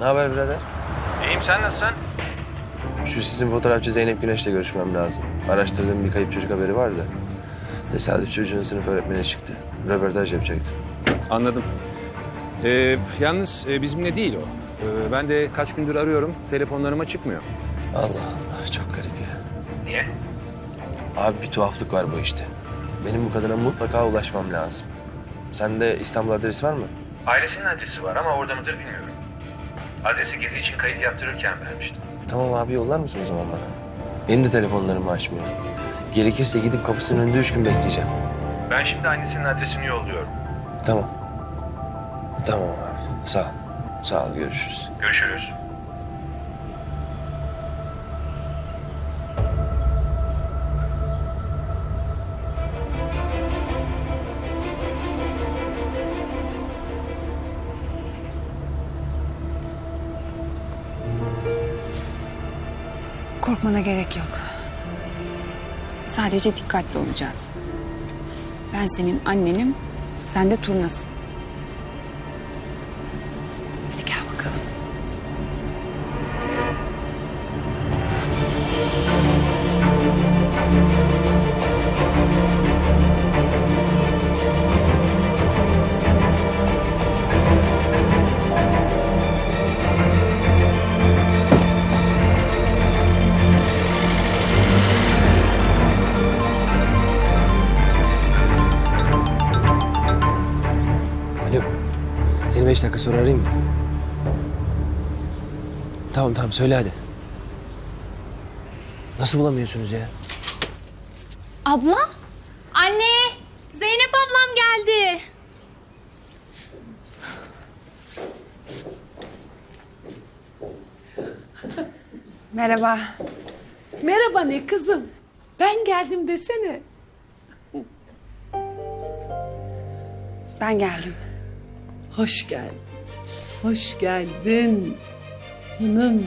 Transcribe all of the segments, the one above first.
Ne haber birader? İyiyim sen nasılsın? Şu sizin fotoğrafçı Zeynep Güneş'le görüşmem lazım. Araştırdığım bir kayıp çocuk haberi var da. Tesadüf çocuğun sınıf öğretmeni çıktı. Röportaj yapacaktım. Anladım. Ee, yalnız e, bizimle değil o. Ee, ben de kaç gündür arıyorum. Telefonlarıma çıkmıyor. Allah Allah çok garip ya. Niye? Abi bir tuhaflık var bu işte. Benim bu kadına mutlaka ulaşmam lazım. Sende İstanbul adresi var mı? Ailesinin adresi var ama orada mıdır bilmiyorum. Adresi gezi için kayıt yaptırırken vermiştim. Tamam abi yollar mısın o zaman bana? Benim de telefonlarımı açmıyor. Gerekirse gidip kapısının önünde üç gün bekleyeceğim. Ben şimdi annesinin adresini yolluyorum. Tamam. Tamam abi. Sağ ol. Sağ ol. Görüşürüz. Görüşürüz. Korkmana gerek yok. Sadece dikkatli olacağız. Ben senin annenim, sen de turnasın. Dakika sonra arayayım mı? Tamam tamam söyle hadi. Nasıl bulamıyorsunuz ya? Abla? Anne! Zeynep ablam geldi. Merhaba. Merhaba ne kızım? Ben geldim desene. Ben geldim. Hoş geldin. Hoş geldin. Canım.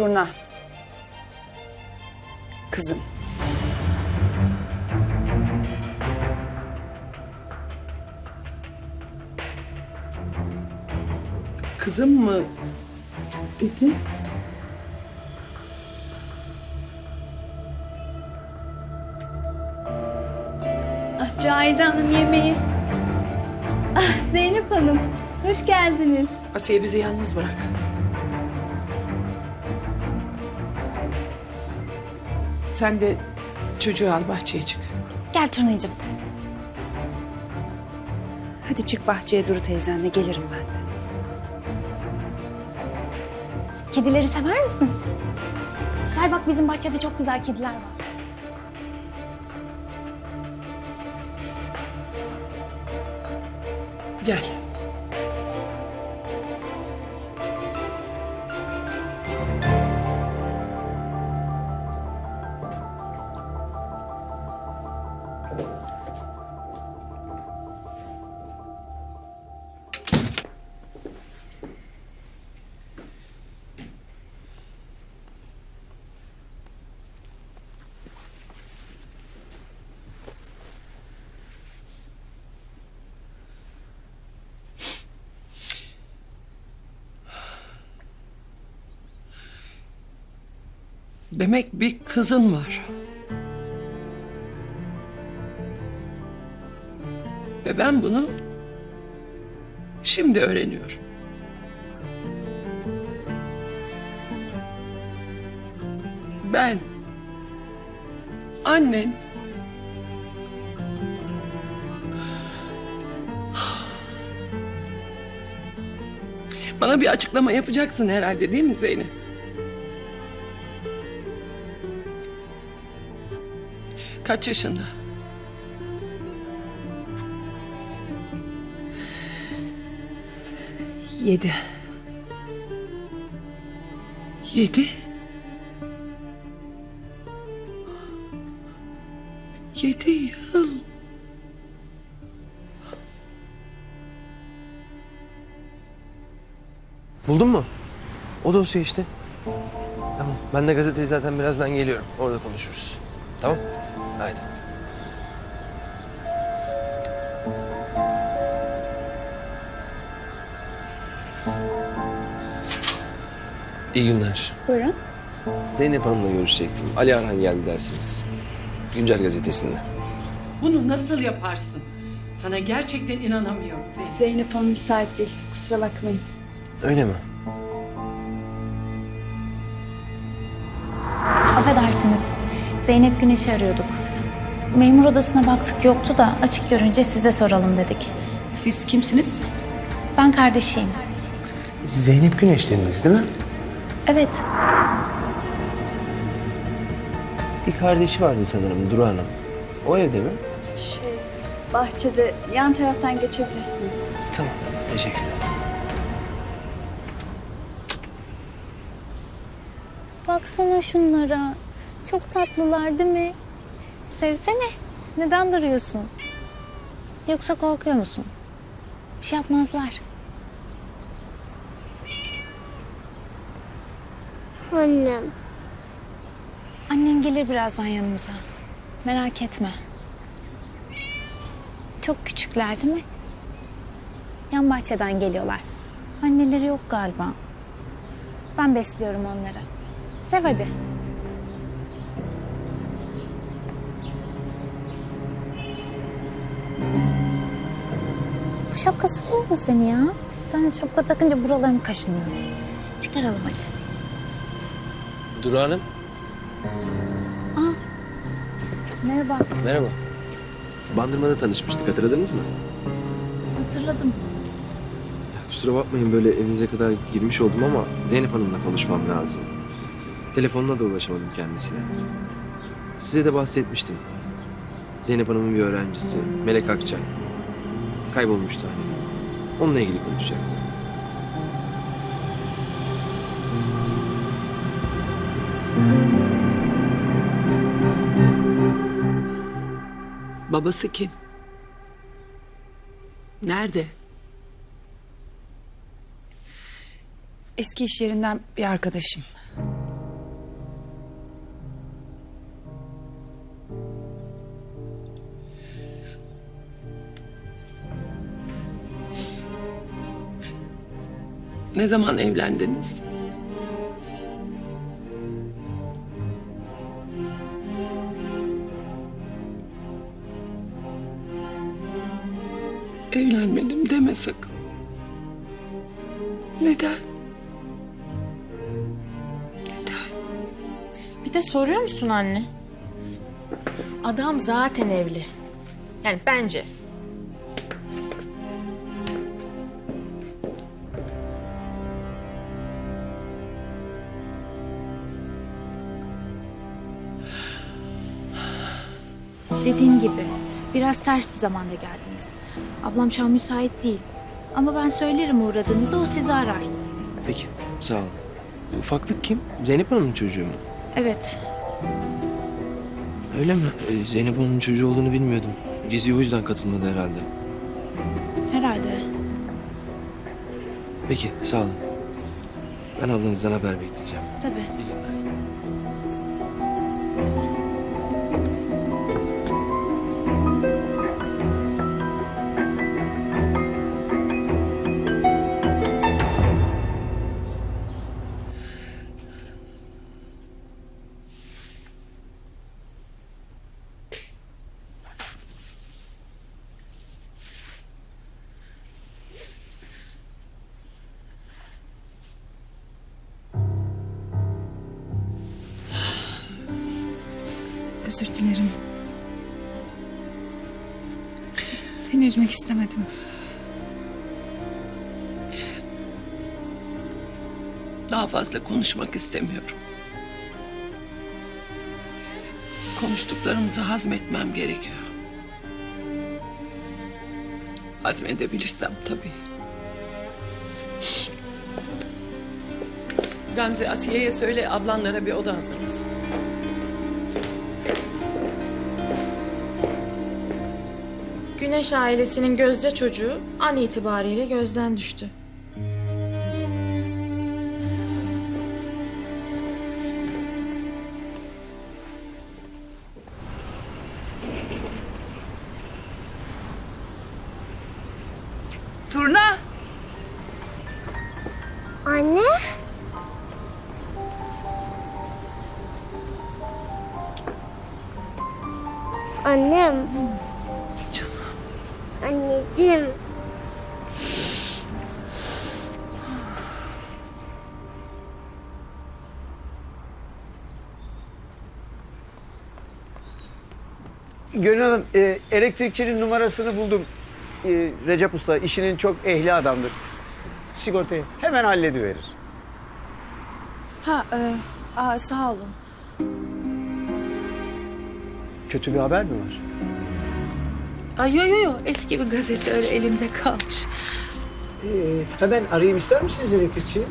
Turna. Kızım. Kızım mı? Dedi. Ah, Cahide Hanım yemeği. Ah, Zeynep Hanım, hoş geldiniz. Asiye bizi yalnız bırak. Sen de çocuğu al bahçeye çık. Gel Turnay'cığım. Hadi çık bahçeye Duru teyzenle gelirim ben de. Kedileri sever misin? Gel bak bizim bahçede çok güzel kediler var. Gel. Demek bir kızın var. Ve ben bunu şimdi öğreniyorum. Ben annen Bana bir açıklama yapacaksın herhalde değil mi Zeynep? kaç yaşında? Yedi. Yedi? Yedi yıl. Buldun mu? O dosya işte. Tamam. Ben de gazeteye zaten birazdan geliyorum. Orada konuşuruz. Tamam? Haydi. İyi günler. Buyurun. Zeynep Hanım'la görüşecektim. Ali Arhan geldi dersiniz. Güncel gazetesinde. Bunu nasıl yaparsın? Sana gerçekten inanamıyorum Zeynep. Zeynep Hanım müsait değil. Kusura bakmayın. Öyle mi? Affedersiniz. Zeynep Güneş'i arıyorduk. Memur odasına baktık yoktu da açık görünce size soralım dedik. Siz kimsiniz? Ben kardeşiyim. Zeynep Güneş dediniz değil mi? Evet. Bir kardeşi vardı sanırım Duru Hanım. O evde mi? Şey, bahçede yan taraftan geçebilirsiniz. Tamam. Teşekkürler. Baksana şunlara. Çok tatlılar değil mi? Sevsene. Neden duruyorsun? Yoksa korkuyor musun? Bir şey yapmazlar. Annem. Annen gelir birazdan yanımıza. Merak etme. Çok küçükler değil mi? Yan bahçeden geliyorlar. Anneleri yok galiba. Ben besliyorum onları. Sev hadi. Bu şapka sıkıyor mu seni ya? Ben şapka takınca buralarım kaşınıyor. Çıkaralım hadi. Duru Hanım. Merhaba. Merhaba. Bandırmada tanışmıştık hatırladınız mı? Hatırladım. Kusura bakmayın böyle evinize kadar girmiş oldum ama Zeynep Hanım'la konuşmam lazım. Telefonuna da ulaşamadım kendisine. Size de bahsetmiştim. Zeynep Hanım'ın bir öğrencisi Melek Akçay. Kaybolmuştu hani. Onunla ilgili konuşacaktı. Babası kim? Nerede? Eski iş yerinden bir arkadaşım. Ne zaman evlendiniz? Evlenmedim deme sakın. Neden? Neden? Bir de soruyor musun anne? Adam zaten evli. Yani bence. Dediğim gibi biraz ters bir zamanda geldiniz. Ablam şu an müsait değil. Ama ben söylerim uğradığınızı o sizi arar. Peki sağ olun. Ufaklık kim? Zeynep Hanım'ın çocuğu mu? Evet. Öyle mi? Ee, Zeynep Hanım'ın çocuğu olduğunu bilmiyordum. Geziye o yüzden katılmadı herhalde. Herhalde. Peki sağ olun. Ben ablanızdan haber bekleyeceğim. Tabii. İyi günler. Özür dilerim. Seni üzmek istemedim. Daha fazla konuşmak istemiyorum. Konuştuklarımızı hazmetmem gerekiyor. Hazmedebilirsem tabii. Gamze Asiye'ye söyle ablanlara bir oda hazırlasın. Güneş ailesinin gözde çocuğu an itibariyle gözden düştü. Turna! Anne? Annem. Anneciğim. Gönül Hanım, e, elektrikçinin numarasını buldum. E, Recep Usta işinin çok ehli adamdır. Sigortayı hemen hallediverir. Ha, e, aa, sağ olun. Kötü bir haber mi var? Ay yo yo yo eski bir gazete öyle elimde kalmış. Ee, hemen arayayım ister misiniz elektrikçiyi?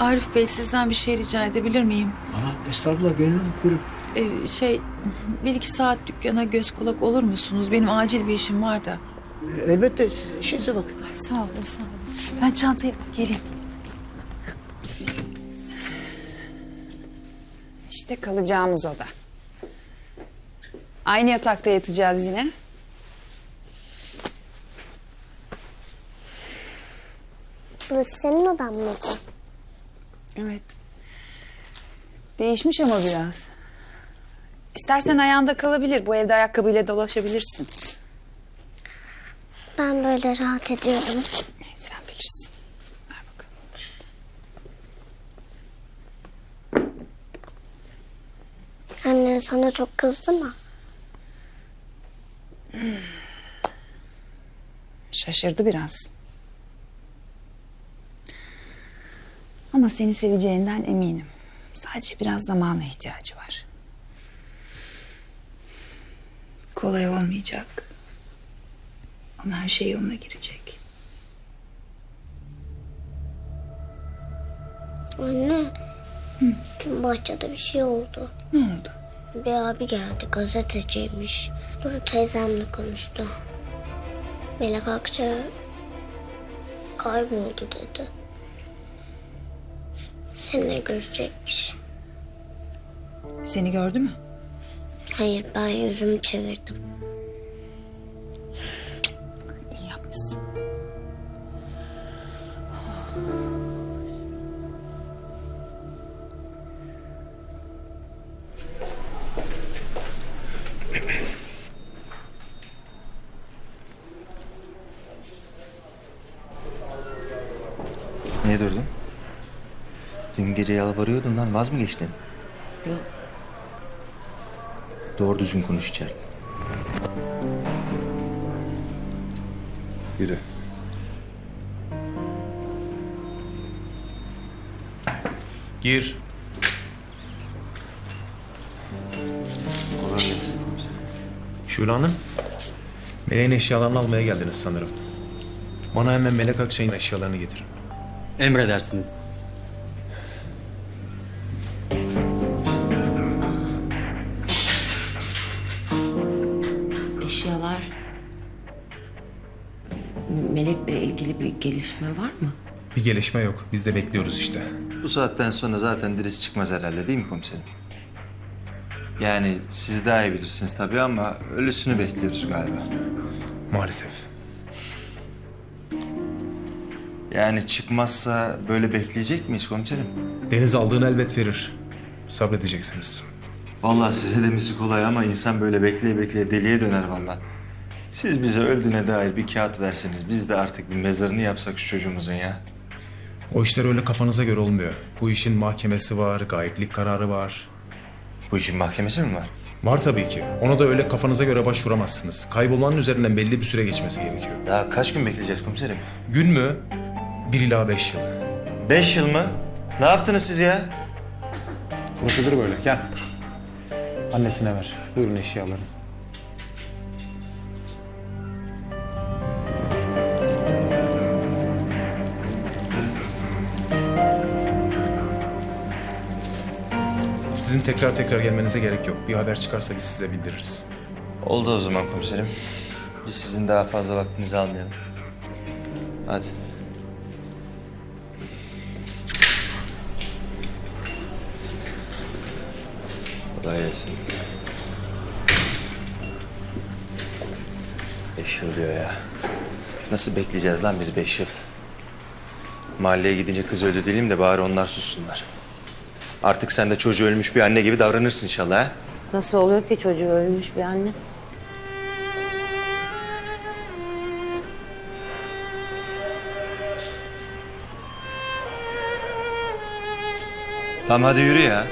Arif Bey sizden bir şey rica edebilir miyim? Aa, estağfurullah Gönül Hanım, buyurun. Ee, şey bir iki saat dükkana göz kulak olur musunuz? Benim acil bir işim var da. E, Elbette siz işinize bakın. Ay, sağ olun sağ olun. Ben çantayı alıp geleyim. İşte kalacağımız oda. Aynı yatakta yatacağız yine. Burası senin odan mıydı? Evet. Değişmiş ama biraz. İstersen ayağında kalabilir. Bu evde ayakkabıyla dolaşabilirsin. Ben böyle rahat ediyorum. Sen bilirsin. Ver bakalım. Anne sana çok kızdı mı? Şaşırdı biraz. Ama seni seveceğinden eminim. Sadece biraz zamana ihtiyacı var. Kolay olmayacak. Ama her şey yoluna girecek. Anne. Dün bahçede bir şey oldu. Ne oldu? Bir abi geldi gazeteciymiş. Duru teyzemle konuştu. Melek Akça kayboldu dedi. Seninle görüşecekmiş. Seni gördü mü? Hayır ben yüzümü çevirdim. Niye durdun? Dün gece yalvarıyordun lan vaz mı geçtin? Yok. Doğru düzgün konuş içeride. Yürü. Gir. Şule Hanım. Melek'in eşyalarını almaya geldiniz sanırım. Bana hemen Melek Akçay'ın eşyalarını getirin. Emredersiniz. Eşyalar... Melek'le ilgili bir gelişme var mı? Bir gelişme yok. Biz de bekliyoruz işte. Bu saatten sonra zaten dirisi çıkmaz herhalde değil mi komiserim? Yani siz daha iyi bilirsiniz tabii ama ölüsünü bekliyoruz galiba. Maalesef. Yani çıkmazsa böyle bekleyecek miyiz komiserim? Deniz aldığını elbet verir. Sabredeceksiniz. Vallahi size demesi kolay ama insan böyle bekleye bekleye deliye döner vallahi. Siz bize öldüğüne dair bir kağıt verseniz biz de artık bir mezarını yapsak şu çocuğumuzun ya. O işler öyle kafanıza göre olmuyor. Bu işin mahkemesi var, gayiplik kararı var. Bu işin mahkemesi mi var? Var tabii ki. Ona da öyle kafanıza göre başvuramazsınız. Kaybolmanın üzerinden belli bir süre geçmesi gerekiyor. Daha kaç gün bekleyeceğiz komiserim? Gün mü? Bir ila beş yıl. Beş yıl mı? Ne yaptınız siz ya? Prosedür böyle. Gel. Annesine ver. Buyurun eşyaları. Sizin tekrar tekrar gelmenize gerek yok. Bir haber çıkarsa biz size bildiririz. Oldu o zaman komiserim. Biz sizin daha fazla vaktinizi almayalım. Hadi. Kolay gelsin. Beş yıl diyor ya. Nasıl bekleyeceğiz lan biz beş yıl? Mahalleye gidince kız öldü diyelim de bari onlar sussunlar. Artık sen de çocuğu ölmüş bir anne gibi davranırsın inşallah ha? Nasıl oluyor ki çocuğu ölmüş bir anne? Tamam hadi yürü ya.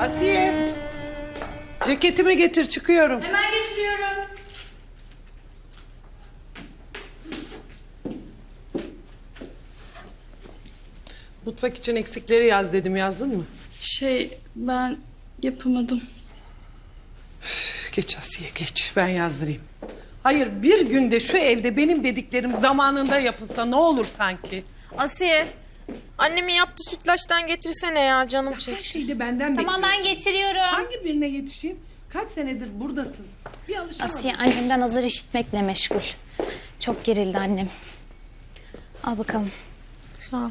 Asiye. Ceketimi getir çıkıyorum. Hemen getiriyorum. Mutfak için eksikleri yaz dedim yazdın mı? Şey ben yapamadım. Geç Asiye geç ben yazdırayım. Hayır bir günde şu evde benim dediklerim zamanında yapılsa ne olur sanki. Asiye. Annemin yaptığı sütlaçtan getirsene ya canım Her çekti. şeyi de benden Tamam ben getiriyorum. Hangi birine yetişeyim? Kaç senedir buradasın? Bir alışamadım. Asiye annemden hazır işitmekle meşgul. Çok gerildi annem. Al bakalım. Sağ ol.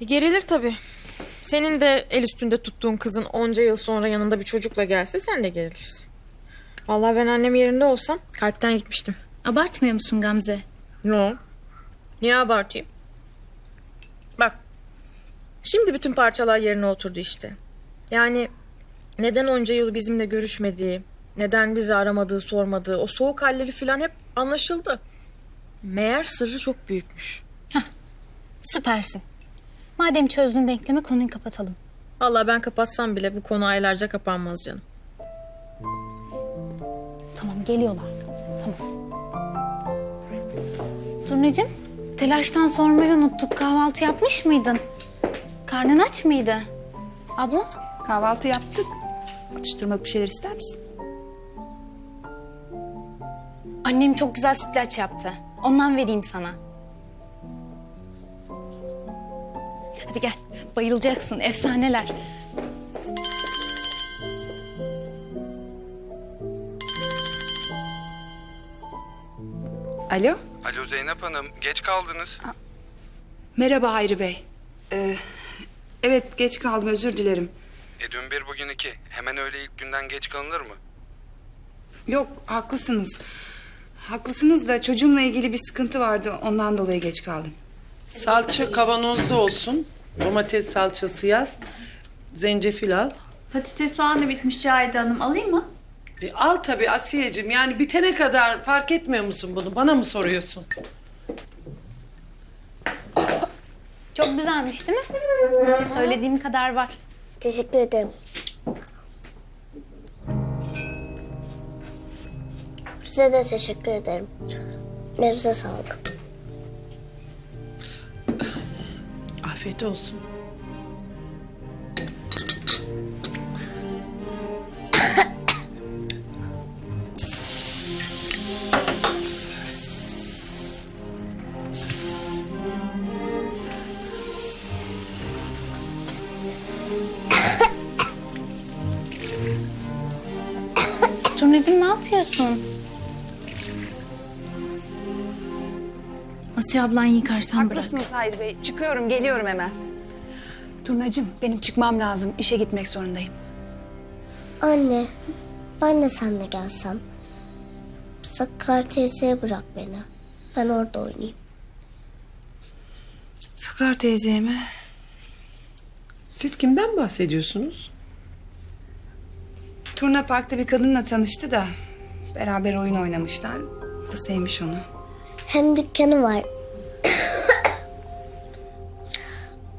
E, Gerilir tabii. Senin de el üstünde tuttuğun kızın onca yıl sonra yanında bir çocukla gelse sen de gerilirsin. Vallahi ben annem yerinde olsam kalpten gitmiştim. Abartmıyor musun Gamze? No. Niye abartayım? Bak. Şimdi bütün parçalar yerine oturdu işte. Yani neden onca yıl bizimle görüşmediği, neden bizi aramadığı, sormadığı, o soğuk halleri falan hep anlaşıldı. Meğer sırrı çok büyükmüş. Süpersin. Madem çözdün denklemi konuyu kapatalım. Vallahi ben kapatsam bile bu konu aylarca kapanmaz canım. Tamam geliyorlar tamam. Turnecim telaştan sormayı unuttuk. Kahvaltı yapmış mıydın? Karnın aç mıydı? Abla? Kahvaltı yaptık. Atıştırmalık bir şeyler ister misin? Annem çok güzel sütlaç yaptı. Ondan vereyim sana. Hadi gel. Bayılacaksın. Efsaneler. Alo. Alo Zeynep Hanım, geç kaldınız. Merhaba Hayri Bey. Ee, evet geç kaldım özür dilerim. E dün bir bugün iki. Hemen öyle ilk günden geç kalınır mı? Yok haklısınız. Haklısınız da çocuğumla ilgili bir sıkıntı vardı ondan dolayı geç kaldım. Salça kavanozda olsun. Domates salçası yaz. Zencefil al. Patates soğan da bitmiş Cahide Hanım. Alayım mı? E, al tabii Asiye'cim. Yani bitene kadar fark etmiyor musun bunu? Bana mı soruyorsun? Çok güzelmiş değil mi? Söylediğim kadar var. Teşekkür ederim. Size de teşekkür ederim. Elinize sağlık. Afiyet olsun. Yapıyorsun? Asiye ablan yıkarsan bırak. Haklısınız Hayri Bey. Çıkıyorum geliyorum hemen. Turnacığım benim çıkmam lazım. İşe gitmek zorundayım. Anne, ben de seninle gelsem. Sakar teyzeye bırak beni. Ben orada oynayayım. Sakar teyzeye mi? Siz kimden bahsediyorsunuz? Turna Park'ta bir kadınla tanıştı da beraber oyun oynamışlar. O da sevmiş onu. Hem dükkanı var.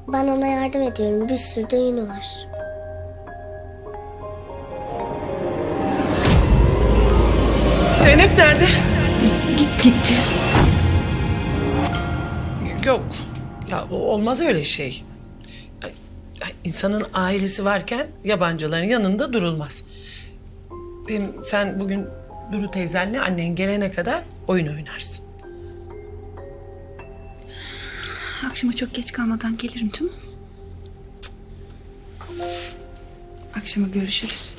Ben ona yardım ediyorum. Bir sürü de oyunu var. Zeynep nerede? Gitti. Yok. Ya o- olmaz öyle şey. Ay, ay, İnsanın ailesi varken yabancıların yanında durulmaz. Hem sen bugün Duru teyzenle annen gelene kadar oyun oynarsın. Akşama çok geç kalmadan gelirim tamam mı? Akşama görüşürüz.